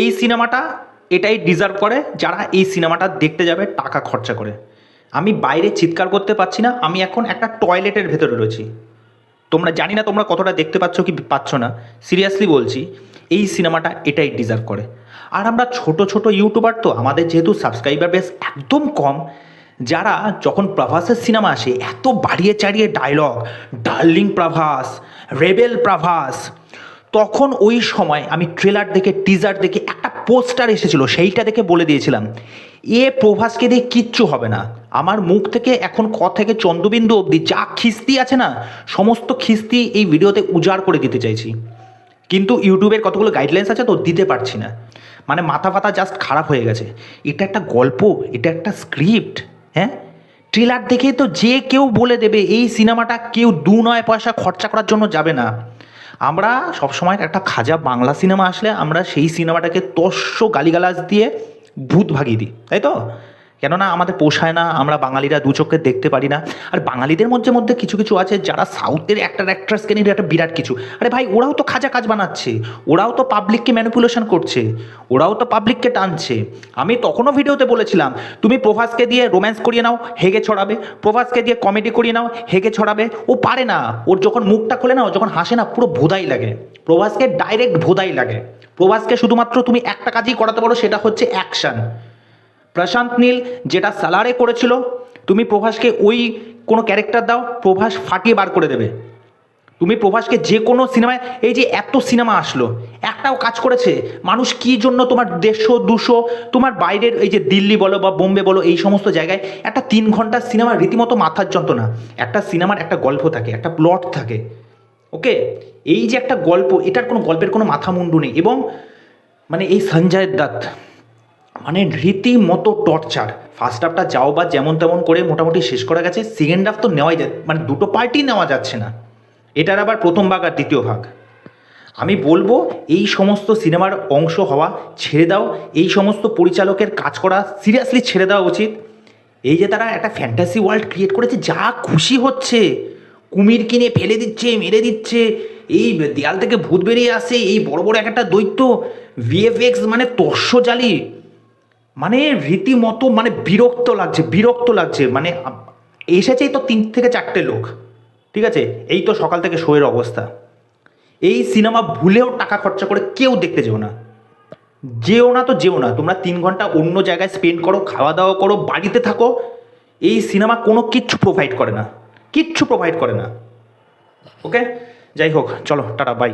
এই সিনেমাটা এটাই ডিজার্ভ করে যারা এই সিনেমাটা দেখতে যাবে টাকা খরচা করে। আমি বাইরে চিৎকার করতে পারছি না, আমি এখন একটা টয়লেটের ভেতরে রয়েছি। তোমরা জানি না তোমরা কতটা দেখতে পাচ্ছ কি পাচ্ছ না সিরিয়াসলি বলছি, এই সিনেমাটা এটাই ডিজার্ভ করে। আর আমরা ছোট ছোট ইউটিউবার তো, আমাদের যেহেতু সাবস্ক্রাইবার বেস একদম কম, যারা যখন প্রভাসের সিনেমা আসে, এত বাড়িয়ে চাড়িয়ে dialogue darling Prabhas rebel Prabhas তখন ওই সময় আমি ট্রেলার দেখে টিজার দেখে একটা পোস্টার এসেছিল, সেইটা দেখে বলে দিয়েছিলাম, এ প্রভাসকে দিয়ে কিচ্ছু হবে না। আমার মুখ থেকে এখন ক থেকে চন্দ্রবিন্দু অবধি যা খিস্তি আছে না, সমস্ত খিস্তি এই ভিডিওতে উজাড় করে দিতে চাইছি। কিন্তু ইউটিউবের কতগুলো গাইডলাইন্স আছে তো দিতে পারছি না। মানে মাথা ফাতা জাস্ট খারাপ হয়ে গেছে। এটা একটা গল্প, এটা একটা স্ক্রিপ্ট হ্যাঁ? ট্রেলার দেখে তো যে কেউ বলে দেবে, এই সিনেমাটা কেউ দু নয় পয়সা খরচা করার জন্য যাবে না। আমরা সবসময় একটা খাজা বাংলা সিনেমা আসলে আমরা সেই সিনেমাটাকে তস্য গালিগালাজ দিয়ে ভূত ভাগিয়ে দিই, তাই তো? কেননা আমাদের পোষায় না, আমরা বাঙালিরা দু চোখে দেখতে পারি না। আর বাঙালিদের মধ্যে মধ্যে কিছু কিছু আছে যারা সাউথের অ্যাক্টার অ্যাক্ট্রেসকে নিয়ে একটা বিরাট কিছু। আরে ভাই, ওরাও তো খাজা কাজ বানাচ্ছে, ওরাও তো পাবলিককে ম্যানিপুলেশন করছে, ওরাও তো পাবলিককে টানছে। আমি তখনও ভিডিওতে বলেছিলাম, তুমি প্রভাসকে দিয়ে রোম্যান্স করিয়ে নাও, হেগে ছড়াবে। প্রভাসকে দিয়ে কমেডি করিয়ে নাও, হেগে ছড়াবে। ও পারে না, ওর যখন মুখটা খোলে না, ও যখন হাসে না, পুরো ভোদাই লাগে। প্রভাসকে ডাইরেক্ট ভোদাই লাগে। প্রভাসকে শুধুমাত্র তুমি একটা কাজই করাতে পারো, সেটা হচ্ছে অ্যাকশন প্রশান্ত নীল যেটা সালারে করেছিল, তুমি প্রভাসকে ওই কোনো ক্যারেক্টার দাও, প্রভাস ফাটিয়ে বার করে দেবে। তুমি প্রভাসকে যে কোনো সিনেমায় এই যে এত সিনেমা আসলো, একটাও কাজ করেছে, মানুষ কি জন্য তোমার দেড়শো, দুশো, তোমার বাইরের এই যে দিল্লি বলো বা বোম্বে বলো, এই সমস্ত জায়গায় একটা তিন ঘণ্টার সিনেমা রীতিমতো মাথার যন্ত্রণা। একটা সিনেমার একটা গল্প থাকে, একটা প্লট থাকে। ওকে এই যে একটা গল্প, এটার কোনো গল্পের কোনো মাথা মুন্ডু নেই। এবং মানে এই সঞ্জয় দত্ত মানে রীতিমতো টর্চার ফার্স্ট হাফটা যাও বা যেমন তেমন করে মোটামুটি শেষ করা গেছে সেকেন্ড হাফ তো নেওয়াই যায় মানে দুটো পার্টি নেওয়া যাচ্ছে না। এটার আবার প্রথম ভাগ আর দ্বিতীয় ভাগ। আমি বলব, এই সমস্ত সিনেমার অংশ হওয়া ছেড়ে দাও, এই সমস্ত পরিচালকের কাজ করা সিরিয়াসলি ছেড়ে দেওয়া উচিত। এই যে তারা একটা ফ্যান্টাসি ওয়ার্ল্ড ক্রিয়েট করেছে, যা খুশি হচ্ছে। কুমির কিনে ফেলে দিচ্ছে, মেরে দিচ্ছে। এই দেয়াল থেকে ভূত বেরিয়ে আসে, এই বড় বড় এক একটা দৈত্য। ভিএফএক্স মানে তর্ষ জালি মানে রীতিমতো মানে বিরক্ত লাগছে বিরক্ত লাগছে। মানে এসেছেই তো তিন থেকে চারটে লোক, ঠিক আছে? এই তো সকাল থেকে শোয়ের অবস্থা। এই সিনেমা ভুলেও টাকা খরচা করে কেউ দেখতে যেও না। যেও না তো যেও না। তোমরা তিন ঘণ্টা অন্য জায়গায় স্পেন্ড করো খাওয়া দাওয়া করো, বাড়িতে থাকো। এই সিনেমা কোনো কিচ্ছু প্রোভাইড করে না। কিচ্ছু প্রোভাইড করে না। ওকে যাই হোক, চলো, টাটা বাই